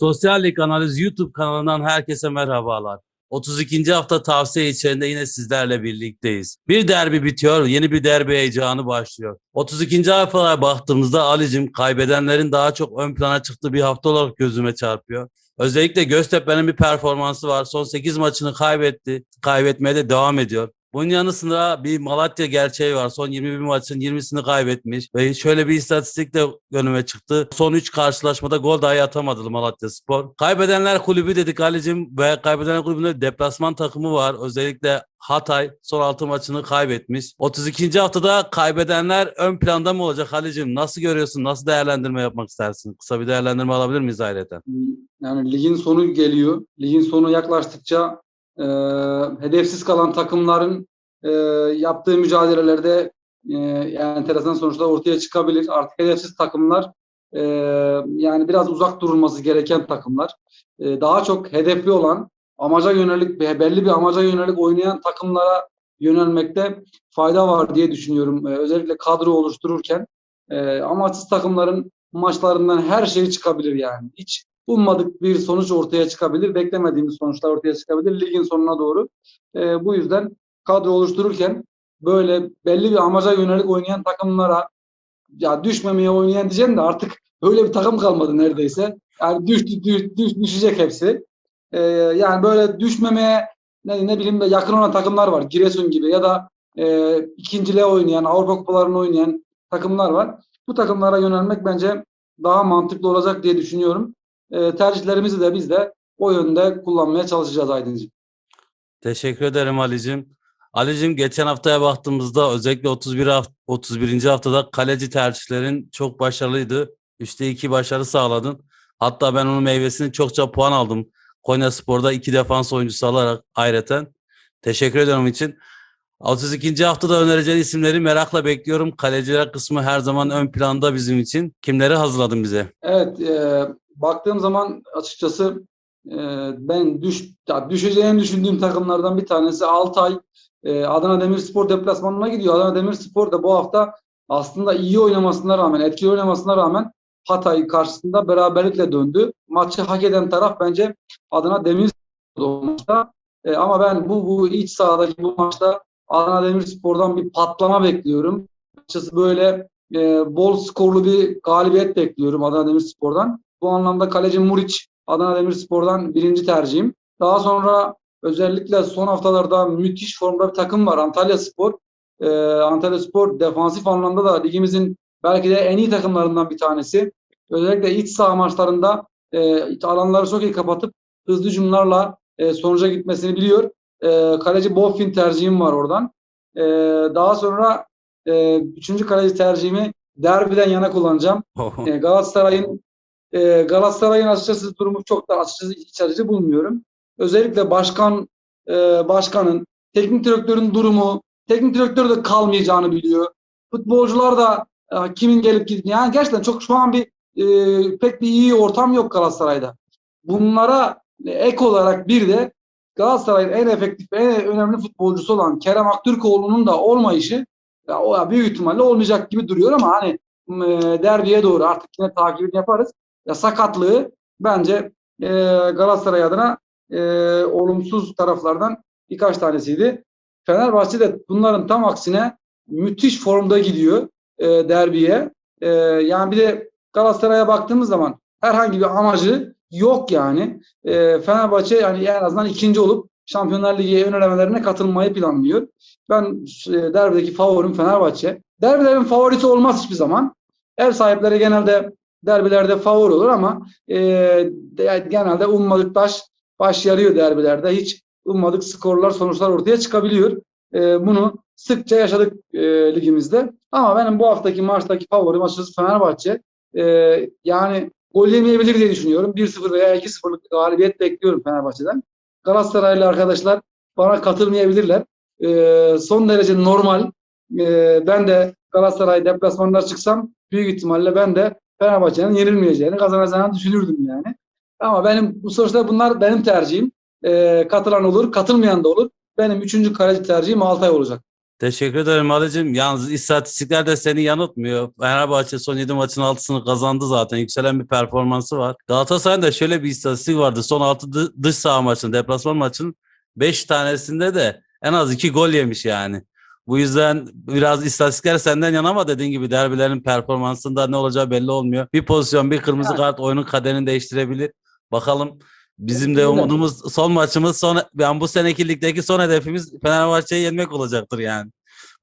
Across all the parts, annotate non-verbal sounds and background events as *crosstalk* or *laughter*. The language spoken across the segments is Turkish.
Sosyal Lig Analiz YouTube kanalından herkese merhabalar. 32. hafta tavsiye içerisinde yine sizlerle birlikteyiz. Bir derbi bitiyor, yeni bir derbi heyecanı başlıyor. 32. haftaya baktığımızda Ali'cim kaybedenlerin daha çok ön plana çıktığı bir hafta olarak gözüme çarpıyor. Özellikle Göztepe'nin bir performansı var. Son 8 maçını kaybetti. Kaybetmeye de devam ediyor. Bunun yanı sıra bir Malatya gerçeği var. Son 21 maçın 20'sini kaybetmiş. Ve şöyle bir istatistik de önüme çıktı. Son 3 karşılaşmada gol dahi atamadı Malatya Spor. Kaybedenler kulübü dedik Ali'cim ve kaybedenler kulübünde deplasman takımı var. Özellikle Hatay son 6 maçını kaybetmiş. 32. haftada kaybedenler ön planda mı olacak Ali'cim? Nasıl görüyorsun? Nasıl değerlendirme yapmak istersin? Kısa bir değerlendirme alabilir miyiz ayrıca? Yani ligin sonu geliyor. Ligin sonu yaklaştıkça e, hedefsiz kalan takımların e, yaptığı mücadelelerde e, enteresan sonuçlar ortaya çıkabilir. Artık hedefsiz takımlar e, yani biraz uzak durulması gereken takımlar. E, daha çok hedefli olan, amaca yönelik, belli bir amaca yönelik oynayan takımlara yönelmekte fayda var diye düşünüyorum. E, özellikle kadro oluştururken. E, amaçsız takımların maçlarından her şey çıkabilir yani. Hiç ummadık bir sonuç ortaya çıkabilir. Beklemediğimiz sonuçlar ortaya çıkabilir ligin sonuna doğru. E, bu yüzden kadro oluştururken böyle belli bir amaca yönelik oynayan takımlara ya düşmemeye oynayan diyeceğim de artık öyle bir takım kalmadı neredeyse. Yani düştü, düş, düş, düşecek hepsi. E, yani böyle düşmemeye ne, ne bileyim yakın olan takımlar var. Giresun gibi ya da e, ikinciliğe oynayan, Avrupa kupalarını oynayan takımlar var. Bu takımlara yönelmek bence daha mantıklı olacak diye düşünüyorum e, tercihlerimizi de biz de o yönde kullanmaya çalışacağız Aydıncığım. Teşekkür ederim Ali'cim. Ali'cim geçen haftaya baktığımızda özellikle 31 haft 31. haftada kaleci tercihlerin çok başarılıydı. Üçte iki başarı sağladın. Hatta ben onun meyvesini çokça puan aldım. Konya Spor'da iki defans oyuncusu alarak ayreten. Teşekkür ederim için. 32. haftada önereceğin isimleri merakla bekliyorum. Kaleciler kısmı her zaman ön planda bizim için. Kimleri hazırladın bize? Evet, e, baktığım zaman açıkçası e, ben düş, ya düşeceğini düşündüğüm takımlardan bir tanesi Altay. E, Adana Demirspor deplasmanına gidiyor. Adana Demirspor da bu hafta aslında iyi oynamasına rağmen, etkili oynamasına rağmen Hatay karşısında beraberlikle döndü. Maçı hak eden taraf bence Adana Demirspor o maçta. E, ama ben bu, bu iç sahadaki bu maçta Adana Demirspor'dan bir patlama bekliyorum. Açıkçası böyle e, bol skorlu bir galibiyet bekliyorum Adana Demirspor'dan. Bu anlamda kaleci Muriç Adana Demirspor'dan birinci tercihim. Daha sonra özellikle son haftalarda müthiş formda bir takım var Antalya Spor. Ee, Antalya Spor defansif anlamda da ligimizin belki de en iyi takımlarından bir tanesi. Özellikle iç saha maçlarında e, alanları çok iyi kapatıp hızlı hücumlarla e, sonuca gitmesini biliyor. E, kaleci Boffin tercihim var oradan. E, daha sonra e, üçüncü kaleci tercihimi derbiden yana kullanacağım. *laughs* E, Galatasaray'ın e, Galatasaray'ın açıkçası durumu çok da açıkçası iç açıcı bulmuyorum. Özellikle başkan e, başkanın, teknik direktörün durumu, teknik direktör de kalmayacağını biliyor. Futbolcular da e, kimin gelip gidip yani gerçekten çok şu an bir e, pek bir iyi ortam yok Galatasaray'da. Bunlara ek olarak bir de Galatasaray'ın en efektif, en önemli futbolcusu olan Kerem Aktürkoğlu'nun da olmayışı ya, o büyük ihtimalle olmayacak gibi duruyor ama hani e, derbiye doğru artık yine takibini yaparız. Ya sakatlığı bence e, Galatasaray adına e, olumsuz taraflardan birkaç tanesiydi. Fenerbahçe de bunların tam aksine müthiş formda gidiyor e, derbiye. E, yani bir de Galatasaray'a baktığımız zaman herhangi bir amacı yok yani. E, Fenerbahçe yani en azından ikinci olup Şampiyonlar Ligi ön elemelerine katılmayı planlıyor. Ben e, derbideki favorim Fenerbahçe. Derbilerin favorisi olmaz hiçbir zaman. Ev sahipleri genelde derbilerde favori olur ama e, genelde ummadık taş baş yarıyor derbilerde. Hiç ummadık skorlar, sonuçlar ortaya çıkabiliyor. E, bunu sıkça yaşadık e, ligimizde. Ama benim bu haftaki maçtaki favorim açıkçası Fenerbahçe. E, yani gol yemeyebilir diye düşünüyorum. 1-0 veya 2-0'lık galibiyet bekliyorum Fenerbahçe'den. Galatasaraylı arkadaşlar bana katılmayabilirler. E, son derece normal. E, ben de Galatasaray deplasmanlar çıksam büyük ihtimalle ben de Fenerbahçe'nin yenilmeyeceğini, kazanacağını düşünürdüm yani. Ama benim bu sonuçta bunlar benim tercihim. E, katılan olur, katılmayan da olur. Benim üçüncü kaleci tercihim Altay olacak. Teşekkür ederim Ali'cim. Yalnız istatistikler de seni yanıltmıyor. Fenerbahçe son 7 maçın 6'sını kazandı zaten. Yükselen bir performansı var. Galatasaray'ın da şöyle bir istatistik vardı. Son 6 dış saha maçının, deplasman maçının 5 tanesinde de en az 2 gol yemiş yani. Bu yüzden biraz istatistikler senden yana ama dediğin gibi derbilerin performansında ne olacağı belli olmuyor. Bir pozisyon, bir kırmızı kart oyunun kaderini değiştirebilir. Bakalım bizim de umudumuz son maçımız son yani bu seneki ligdeki son hedefimiz Fenerbahçe'yi yenmek olacaktır yani.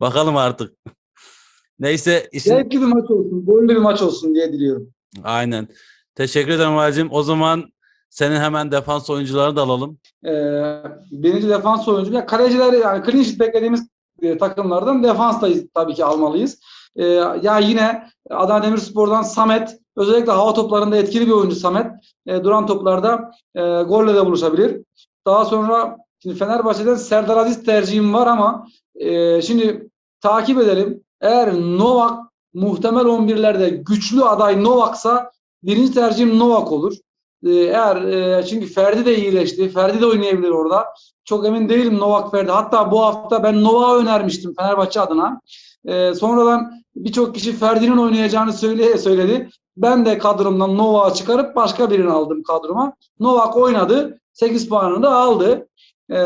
Bakalım artık. *laughs* Neyse işin Zevkli bir maç olsun, gollü bir maç olsun diye diliyorum. aynen. Teşekkür ederim Ali'cim. O zaman senin hemen defans oyuncularını da alalım. Ee, birinci defans oyuncu. Ya kalecileri yani clean sheet beklediğimiz e, takımlardan defans da tabii ki almalıyız. Ee, ya yine Adana Demirspor'dan Samet özellikle hava toplarında etkili bir oyuncu Samet. E, duran toplarda e, golle de buluşabilir. Daha sonra şimdi Fenerbahçe'den Serdar Aziz tercihim var ama e, şimdi takip edelim. Eğer Novak muhtemel 11'lerde güçlü aday Novak'sa birinci tercihim Novak olur. Ee, Eğer e, çünkü Ferdi de iyileşti. Ferdi de oynayabilir orada. Çok emin değilim Novak Ferdi. Hatta bu hafta ben Novak'ı önermiştim Fenerbahçe adına. Ee, sonradan birçok kişi Ferdi'nin oynayacağını söyle, söyledi. Ben de kadromdan Novak'ı çıkarıp başka birini aldım kadroma. Novak oynadı. 8 puanını da aldı. Ee,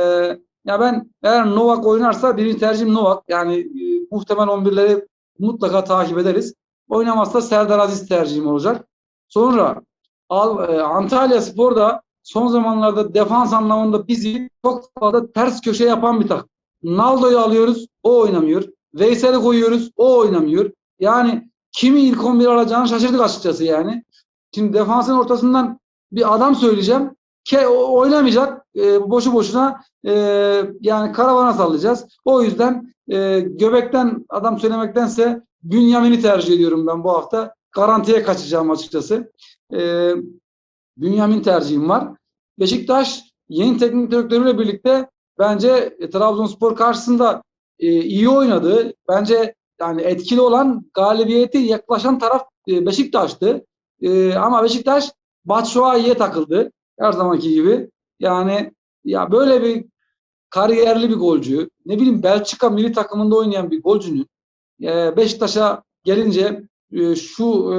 ya ben eğer Novak oynarsa birinci tercihim Novak. Yani e, muhtemel 11'leri mutlaka takip ederiz. Oynamazsa Serdar Aziz tercihim olacak. Sonra e, Antalya Spor da son zamanlarda defans anlamında bizi çok fazla ters köşe yapan bir takım. Naldo'yu alıyoruz, o oynamıyor. Veysel'i koyuyoruz, o oynamıyor. Yani kimi ilk 11 alacağını şaşırdık açıkçası yani. Şimdi defansın ortasından bir adam söyleyeceğim. Ke oynamayacak. E, boşu boşuna e, yani karavana sallayacağız. O yüzden e, göbekten adam söylemektense Bünyamin'i tercih ediyorum ben bu hafta. Garantiye kaçacağım açıkçası. E, Bünyamin tercihim var. Beşiktaş yeni teknik direktörüyle birlikte bence e, Trabzonspor karşısında e, iyi oynadı. Bence yani etkili olan galibiyeti yaklaşan taraf e, Beşiktaş'tı. E, ama Beşiktaş Batshuayi'ye takıldı. Her zamanki gibi. Yani ya böyle bir kariyerli bir golcü, ne bileyim Belçika milli takımında oynayan bir golcünün e, Beşiktaş'a gelince e, şu e,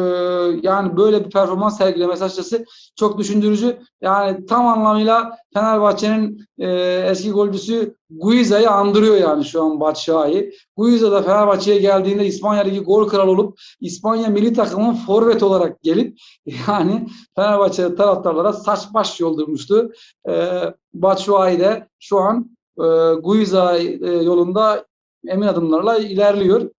yani böyle bir performans sergilemesi açıkçası çok düşündürücü. Yani tam anlamıyla Fenerbahçe'nin e, eski golcüsü Guiza'yı andırıyor yani şu an Batshuayi. Guiza da Fenerbahçe'ye geldiğinde İspanya Ligi gol kralı olup İspanya milli takımın forvet olarak gelip *laughs* yani Fenerbahçe taraftarlara saç baş yoldurmuştu. E, Batshuayi de şu an e, Guiza yolunda emin adımlarla ilerliyor.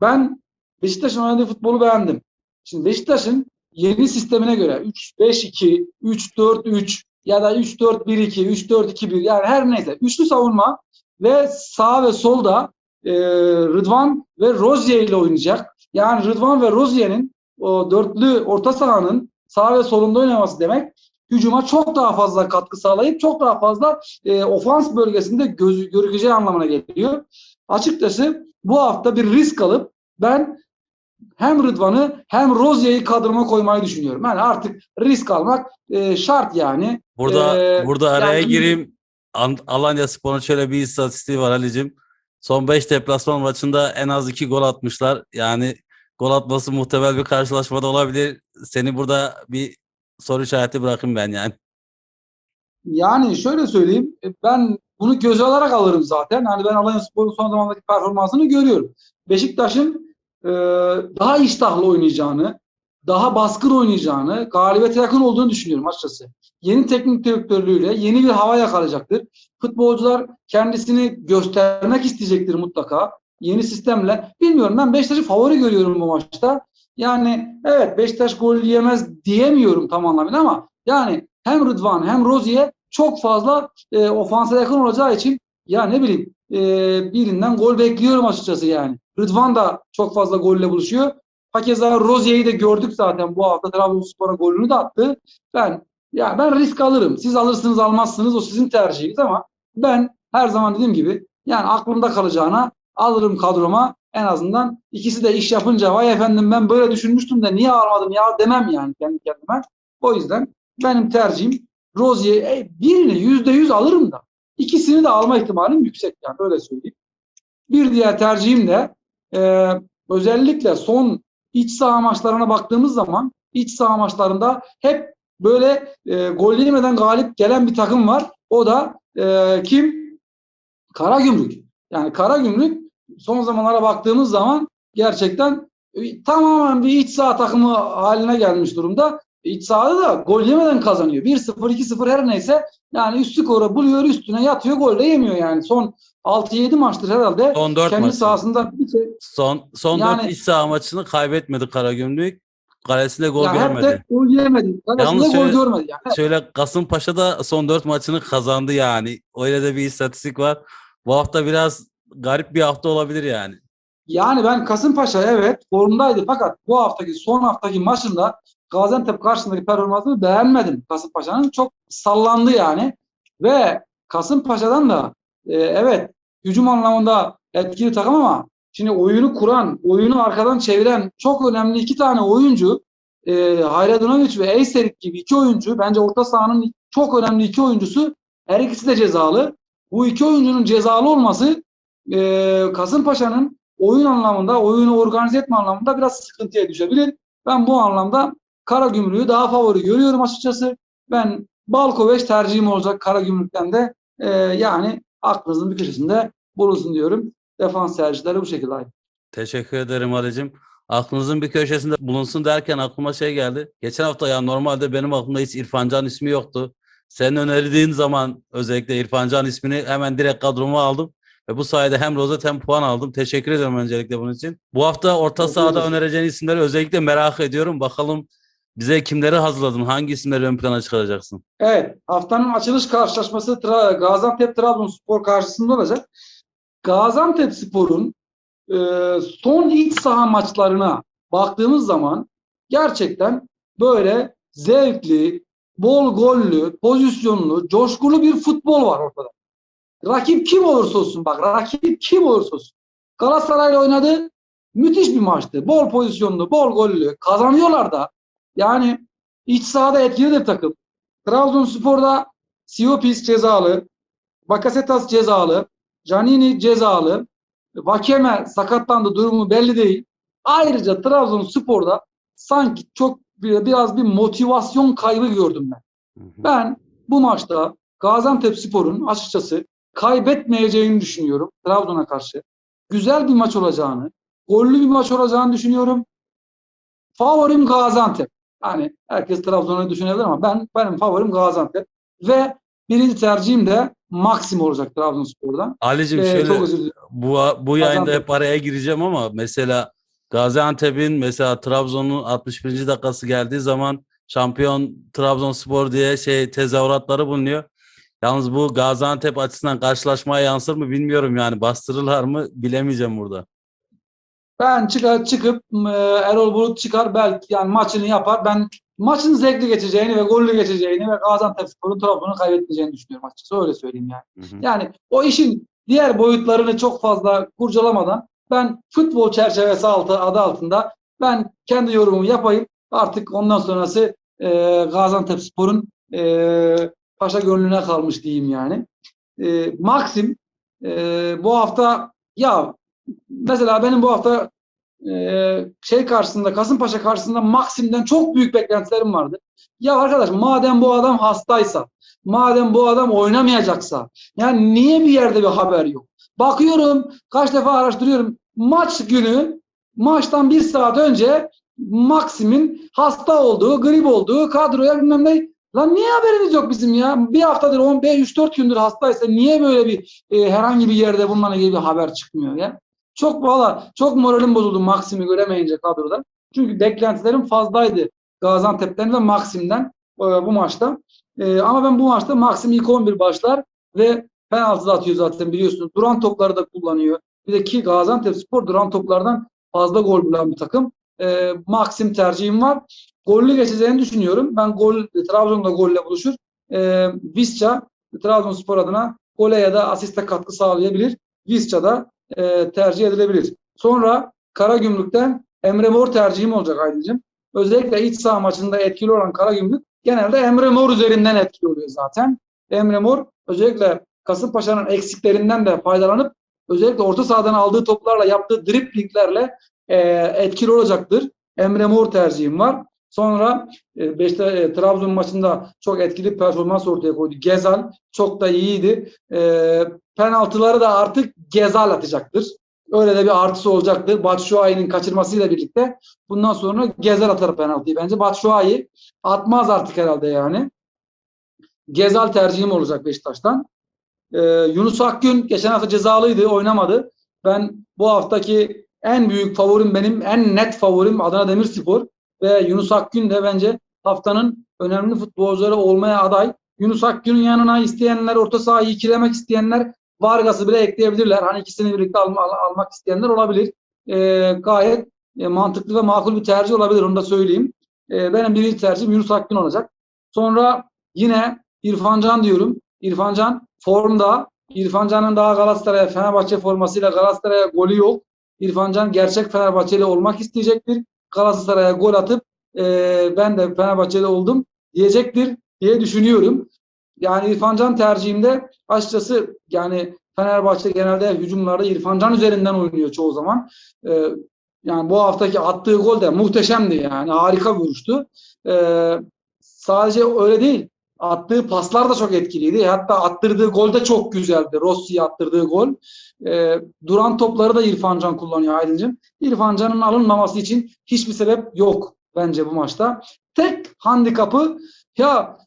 Ben Beşiktaş'ın oynadığı futbolu beğendim. Şimdi Beşiktaş'ın yeni sistemine göre 3-5-2, 3-4-3 ya da 3-4-1-2, 3-4-2-1 yani her neyse üçlü savunma ve sağ ve solda e, Rıdvan ve Rozier ile oynayacak. Yani Rıdvan ve Rozier'in o dörtlü orta sahanın sağ ve solunda oynaması demek hücuma çok daha fazla katkı sağlayıp çok daha fazla e, ofans bölgesinde göz, görüleceği anlamına geliyor. Açıkçası bu hafta bir risk alıp ben hem Rıdvan'ı hem Rozier'i kadroma koymayı düşünüyorum. Yani artık risk almak e, şart yani. Burada Ee, burada araya yani- gireyim. An- Alanya Spor'un şöyle bir istatistiği var Ali'cim. Son 5 deplasman maçında en az 2 gol atmışlar. Yani gol atması muhtemel bir karşılaşmada olabilir. Seni burada bir soru işareti bırakayım ben yani. Yani şöyle söyleyeyim. e, Ben bunu göze alarak alırım zaten. Hani ben Alanya Spor'un son zamandaki performansını görüyorum. Beşiktaş'ın e, daha iştahlı oynayacağını, daha baskın oynayacağını, galibiyete yakın olduğunu düşünüyorum açıkçası. Yeni teknik direktörlüğüyle yeni bir hava yakalayacaktır. Futbolcular kendisini göstermek isteyecektir mutlaka. Yeni sistemle. Bilmiyorum ben Beşiktaş'ı favori görüyorum bu maçta. Yani evet Beşiktaş gol yiyemez diyemiyorum tam anlamıyla ama yani hem Rıdvan hem Rozier çok fazla e, ofansa yakın olacağı için ya ne bileyim e, birinden gol bekliyorum açıkçası yani. Rıdvan da çok fazla golle buluşuyor. Hakeza Rozier'i de gördük zaten bu hafta Trabzonspor'a golünü de attı. Ben ya ben risk alırım. Siz alırsınız almazsınız o sizin tercihiniz ama ben her zaman dediğim gibi yani aklımda kalacağına alırım kadroma en azından ikisi de iş yapınca vay efendim ben böyle düşünmüştüm de niye almadım ya demem yani kendi kendime. O yüzden benim tercihim Rozier e, birini yüzde yüz alırım da ikisini de alma ihtimalim yüksek yani öyle söyleyeyim. Bir diğer tercihim de e, özellikle son iç saha maçlarına baktığımız zaman iç saha maçlarında hep böyle e, gol yemeden galip gelen bir takım var. O da e, kim? Karagümrük. Yani Karagümrük son zamanlara baktığımız zaman gerçekten e, tamamen bir iç saha takımı haline gelmiş durumda. İç sahada da gol yemeden kazanıyor. 1-0, 2-0 her neyse yani üstü skoru buluyor, üstüne yatıyor, gol de yemiyor yani. Son 6-7 maçtır herhalde. Son 4 Kendi maçı. sahasında bir şey, Son son Yani- 4 iç saha maçını kaybetmedi Karagümrük. Kalesinde gol ya hep görmedi. de gol yemedi. Yalnız Kalesinde gol şöyle- görmedi yani. Şöyle Kasımpaşa da son 4 maçını kazandı yani. Öyle de bir istatistik var. Bu hafta biraz garip bir hafta olabilir yani. Yani ben Kasımpaşa evet formdaydı fakat bu haftaki son haftaki maçında Gaziantep karşısındaki performansını beğenmedim. Kasımpaşa'nın çok sallandı yani. Ve Kasımpaşa'dan da e, evet hücum anlamında etkili takım ama şimdi oyunu kuran, oyunu arkadan çeviren çok önemli iki tane oyuncu e, Hayradunovic ve Eyserik gibi iki oyuncu bence orta sahanın çok önemli iki oyuncusu her ikisi de cezalı. Bu iki oyuncunun cezalı olması e, Kasımpaşa'nın oyun anlamında, oyunu organize etme anlamında biraz sıkıntıya düşebilir. Ben bu anlamda Karagümrük'ü daha favori görüyorum açıkçası. Ben Balkoveç tercihim olacak Karagümrük'ten de. Ee, yani aklınızın bir köşesinde bulunsun diyorum. Defans tercihleri bu şekilde. Teşekkür ederim Ali'cim. Aklınızın bir köşesinde bulunsun derken aklıma şey geldi. Geçen hafta ya normalde benim aklımda hiç İrfancan ismi yoktu. Senin önerdiğin zaman özellikle İrfancan ismini hemen direkt kadroma aldım. Ve bu sayede hem rozet hem puan aldım. Teşekkür ederim öncelikle bunun için. Bu hafta orta sahada önereceğin isimleri özellikle merak ediyorum. Bakalım bize kimleri hazırladın? Hangi isimleri ön plana çıkaracaksın? Evet, haftanın açılış karşılaşması Tra- Gaziantep Trabzonspor karşısında olacak. Gaziantep Spor'un e, son iç saha maçlarına baktığımız zaman gerçekten böyle zevkli, bol gollü, pozisyonlu, coşkulu bir futbol var ortada. Rakip kim olursa olsun bak, rakip kim olursa olsun. Galatasaray'la oynadı, müthiş bir maçtı. Bol pozisyonlu, bol gollü, kazanıyorlar da. Yani iç sahada etkili de bir takım. Trabzonspor'da Siopis cezalı, Bakasetas cezalı, Canini cezalı, Vakeme sakatlandı durumu belli değil. Ayrıca Trabzonspor'da sanki çok bir- biraz bir motivasyon kaybı gördüm ben. Ben bu maçta Gaziantepspor'un açıkçası kaybetmeyeceğini düşünüyorum Trabzon'a karşı. Güzel bir maç olacağını, gollü bir maç olacağını düşünüyorum. Favorim Gaziantep. Hani herkes Trabzon'u düşünebilir ama ben benim favorim Gaziantep ve birinci tercihim de Maxim olacak Trabzonspor'dan. Ali'cim Ee, şöyle çok özür dilerim. bu bu yayında Gaziantep. hep araya gireceğim ama mesela Gaziantep'in mesela Trabzon'un 61. dakikası geldiği zaman şampiyon Trabzonspor diye şey tezahüratları bulunuyor. Yalnız bu Gaziantep açısından karşılaşmaya yansır mı bilmiyorum yani bastırırlar mı bilemeyeceğim burada. Ben çıkar çıkıp e, Erol Bulut çıkar belki yani maçını yapar. Ben maçın zevkli geçeceğini ve gollü geçeceğini ve Gaziantepspor'un Trabzon'u kaybetmeyeceğini düşünüyorum açıkçası. Öyle söyleyeyim yani. Hı hı. Yani o işin diğer boyutlarını çok fazla kurcalamadan ben futbol çerçevesi altı adı altında ben kendi yorumumu yapayım. Artık ondan sonrası e, Gaziantepspor'un e, paşa gönlüne kalmış diyeyim yani. E, Maxim e, bu hafta ya mesela benim bu hafta e, şey karşısında Kasımpaşa karşısında Maxim'den çok büyük beklentilerim vardı. Ya arkadaş madem bu adam hastaysa, madem bu adam oynamayacaksa, yani niye bir yerde bir haber yok? Bakıyorum, kaç defa araştırıyorum. Maç günü, maçtan bir saat önce Maxim'in hasta olduğu, grip olduğu, kadroya bilmem ne. Lan niye haberimiz yok bizim ya? Bir haftadır, 15-3-4 gündür hastaysa niye böyle bir e, herhangi bir yerde bununla ilgili bir haber çıkmıyor ya? Çok valla çok moralim bozuldu Maxim'i göremeyince kadroda. Çünkü beklentilerim fazlaydı Gaziantep'ten ve Maxim'den e, bu maçta. E, ama ben bu maçta Maxim ilk 11 başlar ve penaltı da atıyor zaten biliyorsunuz. Duran topları da kullanıyor. Bir de ki Gaziantepspor duran toplardan fazla gol bulan bir takım. E, Maxim tercihim var. Gollü geçeceğini düşünüyorum. Ben gol Trabzon'da golle buluşur. E, Visca Trabzonspor adına gole ya da asiste katkı sağlayabilir. Visca da e, tercih edilebilir. Sonra Karagümrük'ten Emre Mor tercihim olacak Aydıncığım. Özellikle iç saha maçında etkili olan Karagümrük genelde Emre Mor üzerinden etkili oluyor zaten. Emre Mor özellikle Kasımpaşa'nın eksiklerinden de faydalanıp özellikle orta sahadan aldığı toplarla yaptığı driplinglerle e, etkili olacaktır. Emre Mor tercihim var. Sonra e, Beşiktaş e, Trabzon maçında çok etkili performans ortaya koydu. Gezal çok da iyiydi. E, penaltıları da artık Gezal atacaktır. Öyle de bir artısı olacaktır. Batshuayi'nin kaçırmasıyla birlikte bundan sonra Gezal atar penaltıyı. Bence Batshuayi atmaz artık herhalde yani. Gezal tercihim olacak Beşiktaş'tan. Ee, Yunus Akgün geçen hafta cezalıydı, oynamadı. Ben bu haftaki en büyük favorim benim, en net favorim Adana Demirspor ve Yunus Akgün de bence haftanın önemli futbolcuları olmaya aday. Yunus Akgün'ün yanına isteyenler, orta sahayı ikilemek isteyenler Vargas'ı bile ekleyebilirler. Hani ikisini birlikte alma- al- almak isteyenler olabilir. Ee, gayet e, mantıklı ve makul bir tercih olabilir, onu da söyleyeyim. Ee, benim birinci tercihim Yunus Akgün olacak. Sonra yine İrfan Can diyorum. İrfan Can formda. İrfan Can'ın daha Galatasaray'a Fenerbahçe formasıyla Galatasaray'a golü yok. İrfan Can gerçek Fenerbahçeli olmak isteyecektir. Galatasaray'a gol atıp e, ben de Fenerbahçeli oldum diyecektir diye düşünüyorum. Yani İrfan Can tercihimde açıkçası yani Fenerbahçe genelde hücumlarda İrfan Can üzerinden oynuyor çoğu zaman. E, yani bu haftaki attığı gol de muhteşemdi yani. Harika vuruştu. E, sadece öyle değil attığı paslar da çok etkiliydi. Hatta attırdığı gol de çok güzeldi. Rossi'ye attırdığı gol. Ee, duran topları da İrfan Can kullanıyor Aydıncığım. İrfan Can'ın alınmaması için hiçbir sebep yok bence bu maçta. Tek handikapı ya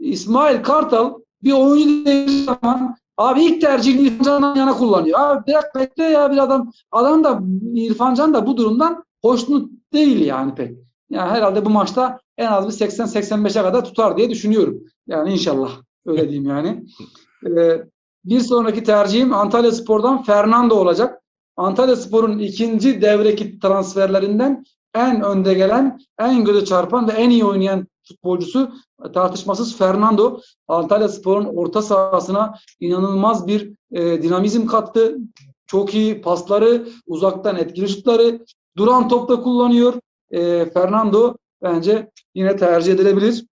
İsmail Kartal bir oyuncu dediği zaman abi ilk tercihini İrfan Can'dan yana kullanıyor. Abi bir dakika bekle ya bir adam adam da İrfan Can da bu durumdan hoşnut değil yani pek. Yani herhalde bu maçta en az bir 80-85'e kadar tutar diye düşünüyorum. Yani inşallah. Öyle diyeyim yani. *laughs* Ee, bir sonraki tercihim Antalya Spor'dan Fernando olacak. Antalya Spor'un ikinci devreki transferlerinden en önde gelen, en göze çarpan ve en iyi oynayan futbolcusu tartışmasız Fernando. Antalya Spor'un orta sahasına inanılmaz bir e, dinamizm kattı. Çok iyi pasları, uzaktan etkili şutları, duran topta kullanıyor. E, Fernando bence yine tercih edilebilir.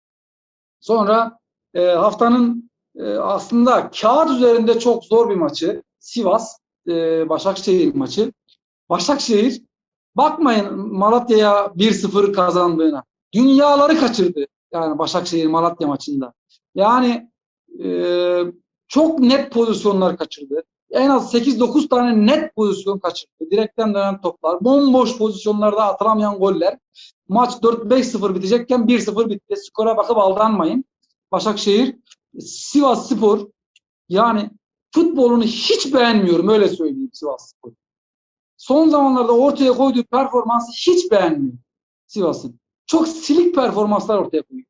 Sonra e, haftanın e, aslında kağıt üzerinde çok zor bir maçı Sivas e, Başakşehir maçı. Başakşehir bakmayın Malatya'ya 1-0 kazandığına. Dünyaları kaçırdı yani Başakşehir Malatya maçında. Yani e, çok net pozisyonlar kaçırdı. En az 8-9 tane net pozisyon kaçırdı. Direkten dönen toplar, bomboş pozisyonlarda atılamayan goller. Maç 4-5-0 bitecekken 1-0 bitti. Skora bakıp aldanmayın. Başakşehir, Sivas Spor yani futbolunu hiç beğenmiyorum öyle söyleyeyim Sivas Spor. Son zamanlarda ortaya koyduğu performansı hiç beğenmiyorum Sivas'ın. Çok silik performanslar ortaya koyuyor.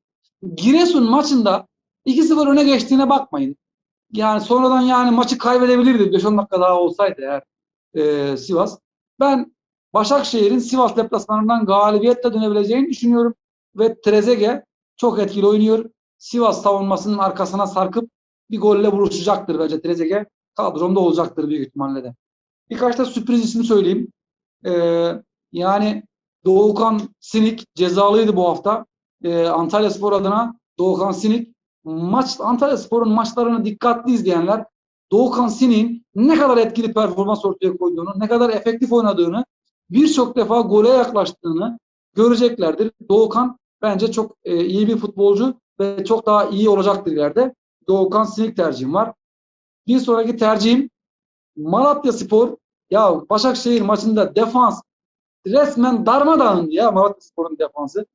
Giresun maçında 2-0 öne geçtiğine bakmayın. Yani sonradan yani maçı kaybedebilirdi 5-10 dakika daha olsaydı eğer e, Sivas. Ben Başakşehir'in Sivas deplasmanından galibiyetle dönebileceğini düşünüyorum. Ve Trezege çok etkili oynuyor. Sivas savunmasının arkasına sarkıp bir golle buluşacaktır bence Trezege. Kadromda olacaktır büyük ihtimalle de. Birkaç da sürpriz ismi söyleyeyim. Ee, yani Doğukan Sinik cezalıydı bu hafta. Ee, Antalya Spor adına Doğukan Sinik maç Antalya Spor'un maçlarını dikkatli izleyenler Doğukan Sinik'in ne kadar etkili performans ortaya koyduğunu, ne kadar efektif oynadığını, birçok defa gole yaklaştığını göreceklerdir. Doğukan bence çok e, iyi bir futbolcu ve çok daha iyi olacaktır ileride. Doğukan Sinik tercihim var. Bir sonraki tercihim Malatya Spor. Ya Başakşehir maçında defans resmen darmadağın ya Malatya Spor'un defansı.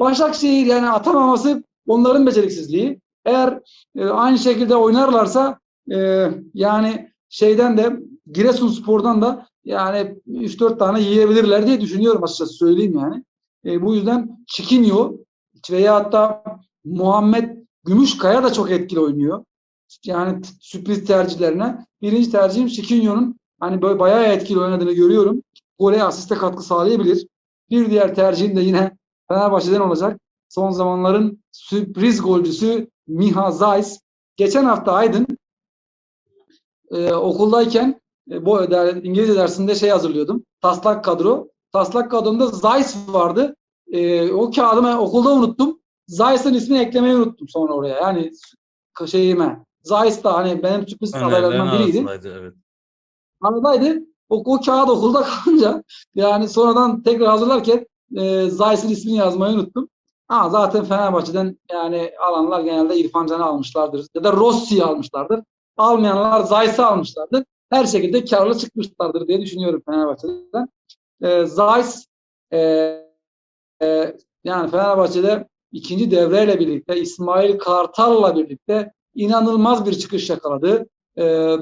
Başakşehir yani atamaması onların beceriksizliği. Eğer e, aynı şekilde oynarlarsa e, yani şeyden de Giresunspor'dan da yani 3-4 tane yiyebilirler diye düşünüyorum açıkçası söyleyeyim yani. E, bu yüzden Çikinyo veya hatta Muhammed Gümüşkaya da çok etkili oynuyor. Yani sürpriz tercihlerine. Birinci tercihim Şikinyo'nun hani böyle bayağı etkili oynadığını görüyorum. Gole asiste katkı sağlayabilir. Bir diğer tercihim de yine Fenerbahçe'den olacak. Son zamanların sürpriz golcüsü Miha Zayis. Geçen hafta Aydın e, okuldayken e, bu der, İngilizce dersinde şey hazırlıyordum. Taslak kadro. Taslak kadromda Zayis vardı. E, o kağıdımı okulda unuttum. Zayis'in ismini eklemeyi unuttum sonra oraya. Yani şeyime. Zayis da hani benim sürpriz adaylarımdan biriydi. evet. aradaydı. O, o kağıt okulda *laughs* kalınca yani sonradan tekrar hazırlarken e, Zayis'in ismini yazmayı unuttum. Ha, zaten Fenerbahçe'den yani alanlar genelde İrfan Can'ı almışlardır. Ya da Rossi'yi almışlardır. Almayanlar Zayis'i almışlardır. Her şekilde karlı çıkmışlardır diye düşünüyorum Fenerbahçe'den. E, Zayis e, e, yani Fenerbahçe'de ikinci devreyle birlikte İsmail Kartal'la birlikte inanılmaz bir çıkış yakaladı. Ee,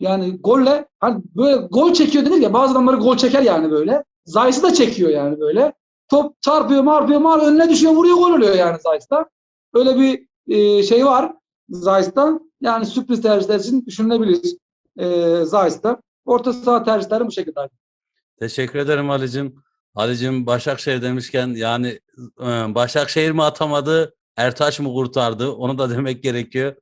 yani golle hani böyle gol çekiyor denir ya bazı adamları gol çeker yani böyle. Zayis'i de çekiyor yani böyle. Top çarpıyor marpıyor mar önüne düşüyor vuruyor gol oluyor yani Zayis'ta. Öyle bir e, şey var Zayis'ta. Yani sürpriz tercihler için düşünülebilir e, Zayis'ta. Orta saha tercihleri bu şekilde. Teşekkür ederim Ali'cim. Ali'cim Başakşehir demişken yani e, Başakşehir mi atamadı, Ertaş mı kurtardı? Onu da *laughs* demek gerekiyor.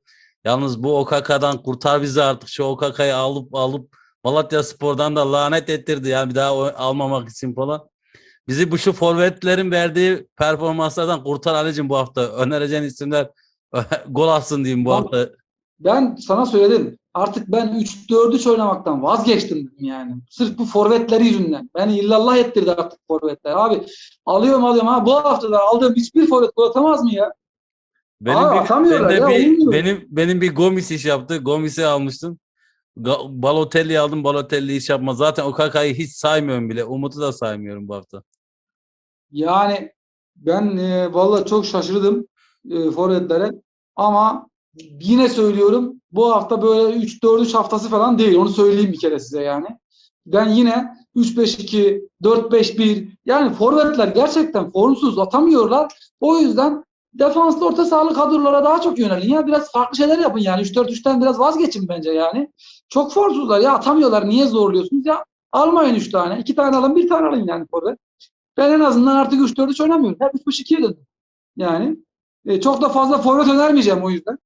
Yalnız bu OKK'dan kurtar bizi artık. Şu OKK'yı alıp alıp Malatya Spor'dan da lanet ettirdi ya bir daha almamak için falan. Bizi bu şu forvetlerin verdiği performanslardan kurtar Ali'cim bu hafta. Önereceğin isimler *laughs* gol atsın diyeyim bu Tamam. hafta. Ben sana söyledim. Artık ben 3-4-3 oynamaktan vazgeçtim dedim yani. Sırf bu forvetleri yüzünden. Beni illallah ettirdi artık forvetler. Abi alıyorum alıyorum. Ha, bu hafta da aldığım hiçbir forvet gol atamaz mı ya? Benim Aa, bir, atamıyorlar ben de ya, bir, olmuyor. benim benim bir Gomis iş yaptı. Gomis'i almıştım. Balotelli'yi aldım. Balotelli iş yapmaz. Zaten OKK'yı hiç saymıyorum bile. Umut'u da saymıyorum bu hafta. Yani ben e, vallahi çok şaşırdım e, forvetlere. Ama yine söylüyorum bu hafta böyle 3-4-3 haftası falan değil. Onu söyleyeyim bir kere size yani. Ben yine 3-5-2, 4-5-1 yani forvetler gerçekten formsuz atamıyorlar. O yüzden defanslı orta sahalı kadrolara daha çok yönelin. Ya biraz farklı şeyler yapın yani. 3-4-3'ten biraz vazgeçin bence yani. Çok formsuzlar ya atamıyorlar. Niye zorluyorsunuz ya? Almayın 3 tane. 2 tane alın, bir tane alın yani forvet. Ben en azından artık 3-4-3 oynamıyorum. Hep 3-5-2'ye döndüm. Yani e, çok da fazla forvet önermeyeceğim o yüzden.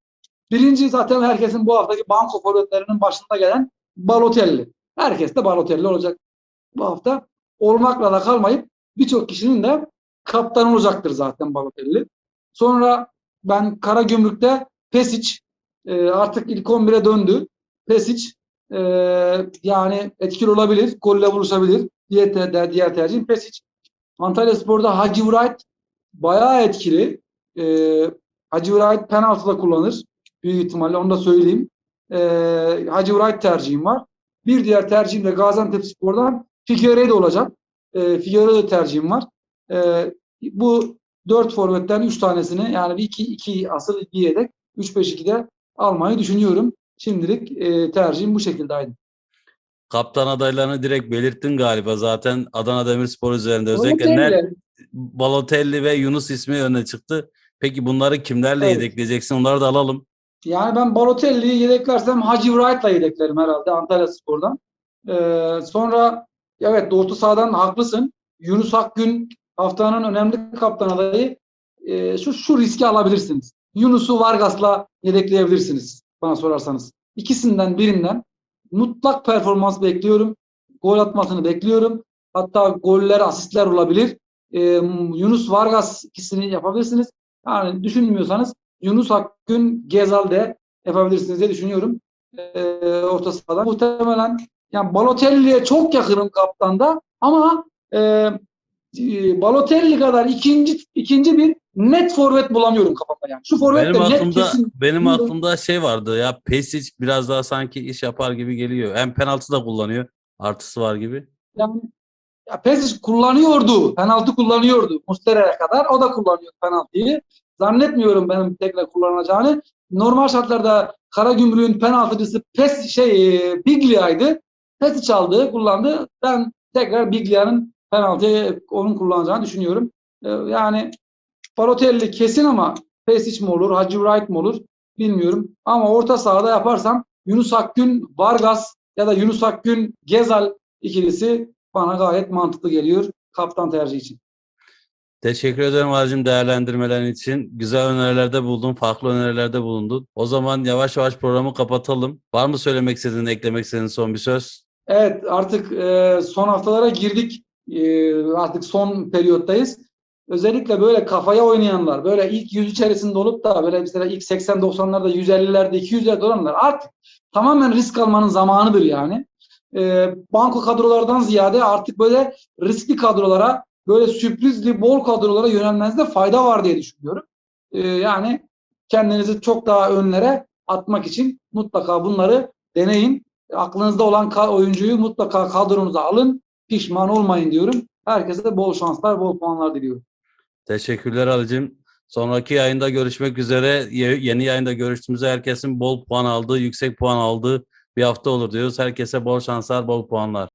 Birinci zaten herkesin bu haftaki banko forvetlerinin başında gelen Balotelli. Herkes de Balotelli olacak bu hafta. Olmakla da kalmayıp birçok kişinin de kaptan olacaktır zaten Balotelli. Sonra ben Karagümrük'te Pesic e, artık ilk 11'e döndü. Pesic e, yani etkili olabilir. Golle buluşabilir. Diğer, te- diğer tercihim Pesic. Antalya Spor'da Hacı Wright bayağı etkili. Ee, Hacı Wright penaltıda kullanır. Büyük ihtimalle onu da söyleyeyim. Ee, Hacı Wright tercihim var. Bir diğer tercihim de Gaziantep Spor'dan Figueiredo olacak. Ee, Figueiredo tercihim var. Ee, bu dört forvetten üç tanesini yani iki, iki asıl bir yedek 3-5-2'de almayı düşünüyorum. Şimdilik e, tercihim bu şekildeydi. Kaptan adaylarını direkt belirttin galiba. Zaten Adana Demirspor üzerinde özellikle Balotelli. Ner- Balotelli ve Yunus ismi öne çıktı. Peki bunları kimlerle Evet. yedekleyeceksin? Onları da alalım. Yani ben Balotelli'yi yedeklersem Hacı Wright'la yedeklerim herhalde Antalya Spor'dan. Ee, sonra evet orta sahadan haklısın. Yunus Akgün haftanın önemli kaptan adayı. Ee, şu şu riski alabilirsiniz. Yunus'u Vargas'la yedekleyebilirsiniz bana sorarsanız. İkisinden birinden mutlak performans bekliyorum. Gol atmasını bekliyorum. Hatta goller, asistler olabilir. Ee, Yunus Vargas ikisini yapabilirsiniz. Yani düşünmüyorsanız Yunus Akgün, Gezal de yapabilirsiniz diye düşünüyorum. Ee, orta sahadan. Muhtemelen yani Balotelli'ye çok yakınım kaptanda ama e, e, Balotelli kadar ikinci ikinci bir net forvet bulamıyorum kafamda yani. Şu forvet Benim de net aklımda kesin. benim aklımda şey vardı ya Pesic biraz daha sanki iş yapar gibi geliyor. Hem penaltı da kullanıyor. Artısı var gibi. Yani ya Pesic kullanıyordu. Penaltı kullanıyordu. Mustera'ya kadar. O da kullanıyor penaltıyı. Zannetmiyorum benim tekrar kullanacağını. Normal şartlarda Karagümrük'ün penaltıcısı Pes şey e, Biglia'ydı. Pesic aldı, kullandı. Ben tekrar Biglia'nın penaltıyı onun kullanacağını düşünüyorum. Ee, yani Balotelli kesin ama Pesic mi olur, Hacı Wright mi olur bilmiyorum. Ama orta sahada yaparsam Yunus Akgün, Vargas ya da Yunus Akgün, Gezal ikilisi bana gayet mantıklı geliyor kaptan tercihi için. Teşekkür ederim Ali'cim değerlendirmelerin için. Güzel önerilerde bulundun, farklı önerilerde bulundun. O zaman yavaş yavaş programı kapatalım. Var mı söylemek istediğin, eklemek istediğin son bir söz? Evet artık e, son haftalara girdik. E, artık son periyottayız. Özellikle böyle kafaya oynayanlar, böyle ilk yüz içerisinde olup da böyle mesela ilk 80-90'larda 150'lerde 200'lerde olanlar artık tamamen risk almanın zamanıdır yani. e, banko kadrolardan ziyade artık böyle riskli kadrolara, böyle sürprizli bol kadrolara yönelmenizde fayda var diye düşünüyorum. E, yani kendinizi çok daha önlere atmak için mutlaka bunları deneyin. Aklınızda olan oyuncuyu mutlaka kadronuza alın. Pişman olmayın diyorum. Herkese bol şanslar, bol puanlar diliyorum. Teşekkürler Ali'cim. Sonraki yayında görüşmek üzere. Ye- Yeni yayında görüştüğümüzde herkesin bol puan aldığı, yüksek puan aldığı bir hafta olur diyoruz. Herkese bol şanslar, bol puanlar.